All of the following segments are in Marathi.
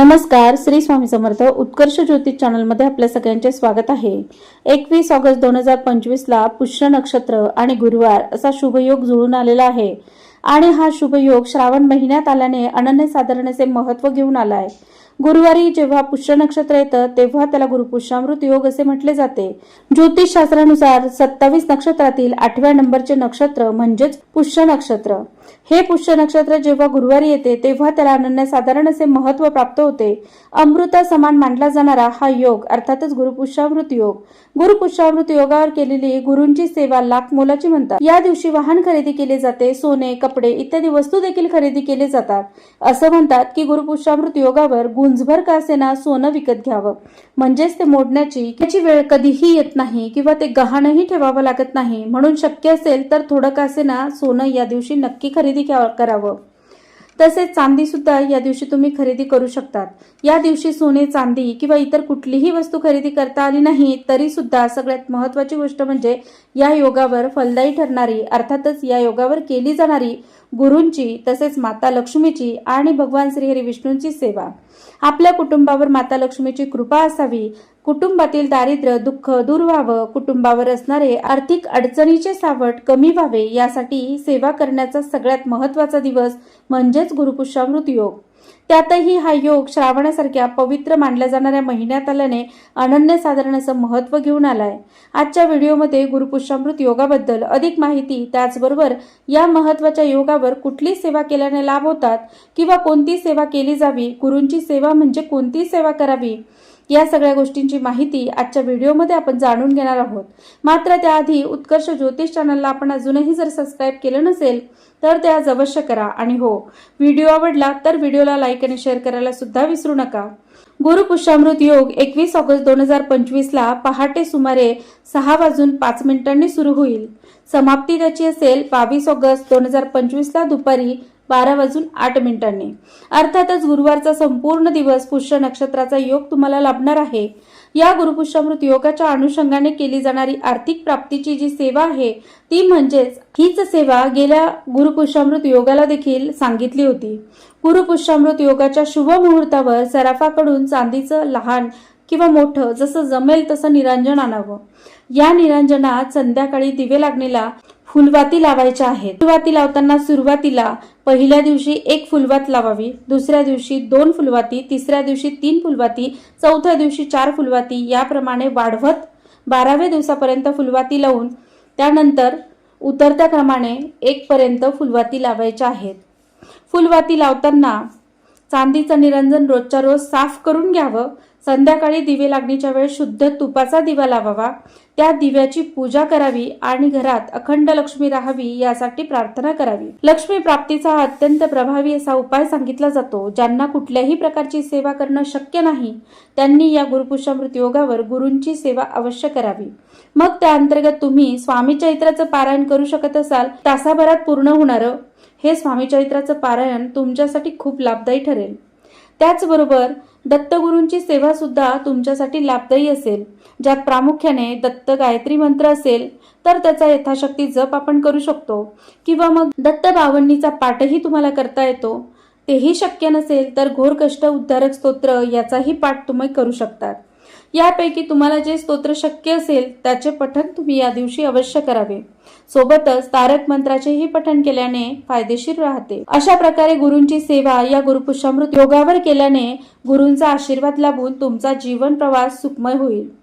नमस्कार श्री स्वामी समर्थ उत्कर्ष ज्योतिष चॅनलमध्ये आपल्या सगळ्यांचे स्वागत आहे. एकवीस ऑगस्ट दोन हजार पंचवीसला पुष्य नक्षत्र आणि गुरुवार असा शुभयोग जुळून आलेला आहे. आणि हा शुभयोग श्रावण महिन्यात आल्याने अनन्यसाधारण असे महत्त्व घेऊन आलाय. गुरुवारी जेव्हा पुष्य नक्षत्र येतं तेव्हा त्याला गुरुपुष्यामृत योग असे म्हटले जाते. ज्योतिषशास्त्रानुसार सत्तावीस नक्षत्रातील आठव्या नंबरचे नक्षत्र म्हणजेच पुष्य नक्षत्र. हे पुष्य नक्षत्र जेव्हा गुरुवारी येते तेव्हा त्याला अनन्यसाधारण असे महत्त्व प्राप्त होते. अमृता समान मानला जाणारा हा योग अर्थातच गुरुपुष्यामृत योग. गुरुपुष्यामृत योगावर केलेली गुरुंची सेवा लाख मोलाची म्हणतात. या दिवशी वाहन खरेदी केले जाते सोने कपडे इत्यादी वस्तू देखील खरेदी केले जातात. असं म्हणतात की गुरुपुष्यामृत योगावर गुंजभर का असेना सोनं विकत घ्यावं? म्हणजेच ते मोडण्याची त्याची वेळ कधीही येत नाही किंवा ते गहाणही ठेवावं लागत नाही. म्हणून शक्य असेल तर थोडं का असेना सोनं या दिवशी नक्की खरेदी करावं. तसेच चांदी सुद्धा या दिवशी तुम्ही खरेदी करू शकतात. या दिवशी सोने चांदी किंवा इतर कुठलीही वस्तू खरेदी करता आली नाही तरी सुद्धा सगळ्यात महत्वाची गोष्ट म्हणजे या योगावर फलदायी ठरणारी अर्थातच या योगावर केली जाणारी गुरूंची तसेच माता लक्ष्मीची आणि भगवान श्रीहरी विष्णूंची सेवा. आपल्या कुटुंबावर माता लक्ष्मीची कृपा असावी. कुटुंबातील दारिद्र्य दुःख दूर व्हावं. कुटुंबावर असणारे आर्थिक अडचणीचे सावट कमी व्हावे. यासाठी सेवा करण्याचा सगळ्यात महत्त्वाचा दिवस म्हणजेच गुरुपुष्यामृत योग. त्यातही हा योग श्रावणासारख्या पवित्र मानल्या जाणाऱ्या महिन्यात आल्याने अनन्यसाधारण असं महत्त्व घेऊन आलाय. आजच्या व्हिडिओमध्ये गुरुपुष्यामृत योगाबद्दल अधिक माहिती त्याचबरोबर या महत्त्वाच्या योगावर कुठली सेवा केल्याने लाभ होतात किंवा कोणती सेवा केली जावी गुरूंची सेवा म्हणजे कोणती सेवा करावी या सगळ्या गोष्टींची माहिती आजच्या व्हिडिओमध्ये आपण जाणून घेणार आहोत. मात्र त्याआधी उत्कर्ष ज्योतिष चॅनलला आपण अजूनही जर सबस्क्राईब केलं नसेल तर ते आज अवश्य करा. आणि हो व्हिडिओ आवडला तर व्हिडिओला लाईक आणि शेअर करायला सुद्धा विसरू नका. गुरु पुष्यामृत योग एकवीस ऑगस्ट दोन हजार पंचवीसला पहाटे सुमारे सहा वाजून पाच मिनिटांनी सुरू होईल. समाप्ती त्याची असेल बावीस ऑगस्ट दोन हजार पंचवीसला दुपारी बारा वाजून आठ मिनिटांनी. अर्थातच गुरुवारचा संपूर्ण दिवस पुष्य नक्षत्राचा योग तुम्हाला लाभणार आहे. या गुरुपुष्यामृत योगाच्या अनुषंगाने केली जाणारी आर्थिक प्राप्तीची जी सेवा आहे ती म्हणजेच हीच सेवा गेल्या गुरुपुष्यामृत योगाला देखील सांगितली होती. गुरुपुष्यामृत योगाच्या शुभ मुहूर्तावर सराफाकडून चांदीचं लहान किंवा मोठं जसं जमेल तसं निरांजन आणावं. या निरांजनात संध्याकाळी दिवे लागणीला फुलवाती लावायच्या आहेत. फुलवाती लावताना सुरुवातीला पहिल्या दिवशी एक फुलवात लावावी दुसऱ्या दिवशी दोन फुलवाती तिसऱ्या दिवशी तीन फुलवाती चौथ्या दिवशी चार फुलवाती याप्रमाणे वाढवत बाराव्या दिवसापर्यंत फुलवाती लावून त्यानंतर उतरत्या क्रमाने एकपर्यंत फुलवाती लावायच्या आहेत. फुलवाती लावताना चांदीचं निरंजन रोजच्या रोज साफ करून घ्यावं संध्याकाळी दिवे लागणीच्या वेळेस शुद्ध तुपाचा दिवा लावावा. त्या दिव्याची पूजा करावी आणि घरात अखंड लक्ष्मी राहावी यासाठी प्रार्थना करावी. लक्ष्मी प्राप्तीचा हा अत्यंत प्रभावी असा उपाय सांगितला जातो ज्यांना कुठल्याही प्रकारची सेवा करणं शक्य नाही त्यांनी या गुरुपुष्यामृत योगावर गुरूंची सेवा अवश्य करावी. मग त्या अंतर्गत तुम्ही स्वामी चैत्राचं पारायण करू शकत असाल तासाभरात पूर्ण होणारं. हे स्वामी चरित्राचं पारायण तुमच्यासाठी खूप लाभदायी ठरेल. त्याचबरोबर दत्तगुरूंची सेवा सुद्धा तुमच्यासाठी लाभदायी असेल. ज्यात प्रामुख्याने दत्त गायत्री मंत्र असेल तर त्याचा यथाशक्ती जप आपण करू शकतो. किंवा मग दत्त बावन्नीचा पाठही तुम्हाला करता येतो. तेही शक्य नसेल तर घोर कष्ट उद्धारक स्तोत्र याचाही पाठ तुम्ही करू शकतात. यापैकी तुम्हाला जे स्तोत्र शक्य असेल त्याचे पठण तुम्ही या दिवशी अवश्य करावे. सोबतच तारक मंत्राचेही पठण केल्याने फायदेशीर राहते. अशा प्रकारे गुरुंची सेवा या गुरुपुष्यामृत योगावर केल्याने गुरुंचा आशीर्वाद लाभून तुमचा जीवन प्रवास सुखमय होईल.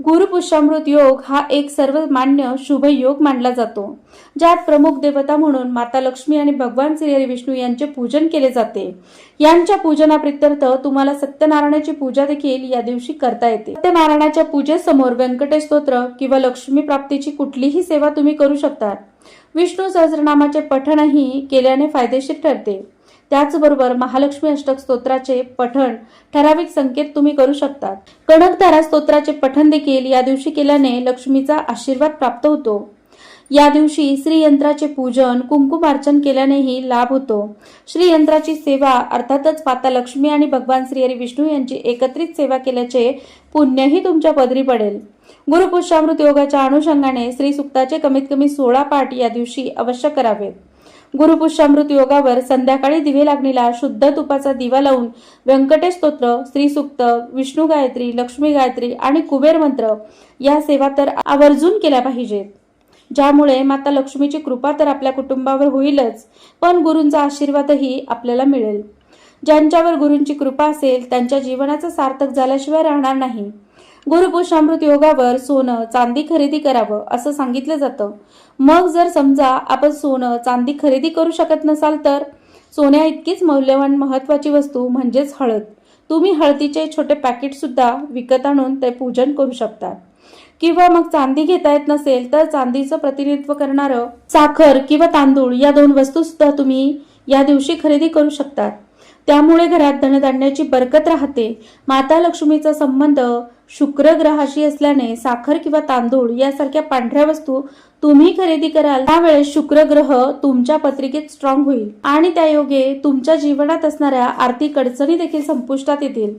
गुरुपुष्यामृत योग हा एक सर्वमान्य शुभ योग मानला जातो. ज्यात प्रमुख देवता म्हणून माता लक्ष्मी आणि भगवान श्री विष्णू यांचे पूजन केले जाते. यांच्या पूजनाप्रित्यर्थ तुम्हाला सत्यनारायणाची पूजा देखील या दिवशी करता येते. सत्यनारायणाच्या पूजेसमोर व्यंकटेश स्तोत्र किंवा लक्ष्मी प्राप्तीची कुठलीही सेवा तुम्ही करू शकता. विष्णू सहस्रनामाचे पठणही केल्याने फायदेशीर ठरते. त्याचबरोबर महालक्ष्मी अष्टक स्तोत्राचे पठण ठराविक संकेत तुम्ही करू शकतात. कणकधारा स्तोत्राचे पठण देखील या दिवशी केल्याने लक्ष्मीचा आशीर्वाद प्राप्त होतो. या दिवशी श्रीयंत्राचे पूजन कुंकुमार्चन केल्यानेही लाभ होतो. श्रीयंत्राची सेवा अर्थातच माता लक्ष्मी आणि भगवान श्रीहरी विष्णू यांची एकत्रित सेवा केल्याचे पुण्यही तुमच्या पदरी पडेल. गुरुपुष्यामृत योगाच्या अनुषंगाने श्री सुक्ताचे कमीत कमी सोळा पाठ या दिवशी अवश्य करावेत. गुरुपुष्यामृत योगावर संध्याकाळी दिवे लागणीला शुद्ध तुपाचा दिवा लावून व्यंकटेश स्तोत्र श्रीसुक्त विष्णू गायत्री लक्ष्मी गायत्री आणि कुबेर मंत्र या सेवा तर आवर्जून केल्या पाहिजेत. ज्यामुळे माता लक्ष्मीची कृपा तर आपल्या कुटुंबावर होईलच पण गुरूंचा आशीर्वादही आपल्याला मिळेल. ज्यांच्यावर गुरूंची कृपा असेल त्यांच्या जीवनाचं सार्थक झाल्याशिवाय राहणार नाही. गुरुपुषामृत योगावर सोनं चांदी खरेदी करावं असं सांगितलं जातं. मग जर समजा आपण सोनं चांदी खरेदी करू शकत नसाल तर सोन्या इतकीच मौल्यवान महत्वाची वस्तू म्हणजेच हळद. तुम्ही हळदीचे छोटे पॅकेट सुद्धा विकत आणून ते पूजन करू शकता. किंवा मग चांदी घेता येत नसेल तर चांदीचं प्रतिनिधित्व करणारं साखर किंवा तांदूळ या दोन वस्तू सुद्धा तुम्ही या दिवशी खरेदी करू शकतात. त्यामुळे घरात धनधान्याची बरकत राहते. माता लक्ष्मीचा संबंध शुक्र ग्रहाशी असल्याने साखर किंवा तांदूळ यासारख्या पांढऱ्या वस्तू तुम्ही खरेदी कराल त्यावेळेस शुक्र ग्रह तुमच्या पत्रिकेत स्ट्रॉंग होईल आणि त्या योगे तुमच्या जीवनात असणाऱ्या आर्थिक अडचणी देखील संपुष्टात येतील.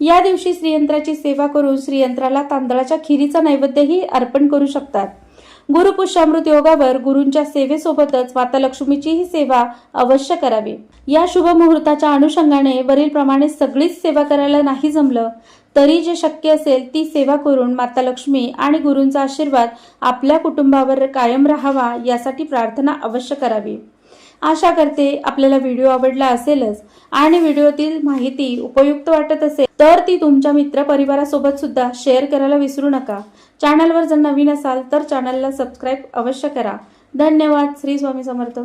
या दिवशी श्रीयंत्राची सेवा करून श्रीयंत्राला तांदळाच्या खिरीचा नैवेद्यही अर्पण करू शकतात. गुरुपुष्यामृत योगावर गुरूंच्या सेवेसोबतच माता लक्ष्मीचीही सेवा अवश्य करावी. या शुभ मुहूर्ताच्या अनुषंगाने वरील प्रमाणे सगळीच सेवा करायला नाही जमलं तरी जे शक्य असेल ती सेवा करून माता लक्ष्मी आणि गुरूंचा आशीर्वाद आपल्या कुटुंबावर कायम राहावा यासाठी प्रार्थना अवश्य करावी. आशा करते आपल्याला व्हिडिओ आवडला असेलच आणि व्हिडिओतील माहिती उपयुक्त वाटत असेल तर ती तुमच्या मित्र परिवारासोबत सुद्धा शेअर करायला विसरू नका. चॅनलवर जर नवीन असाल तर चॅनलला सबस्क्राईब अवश्य करा. धन्यवाद. श्री स्वामी समर्थ.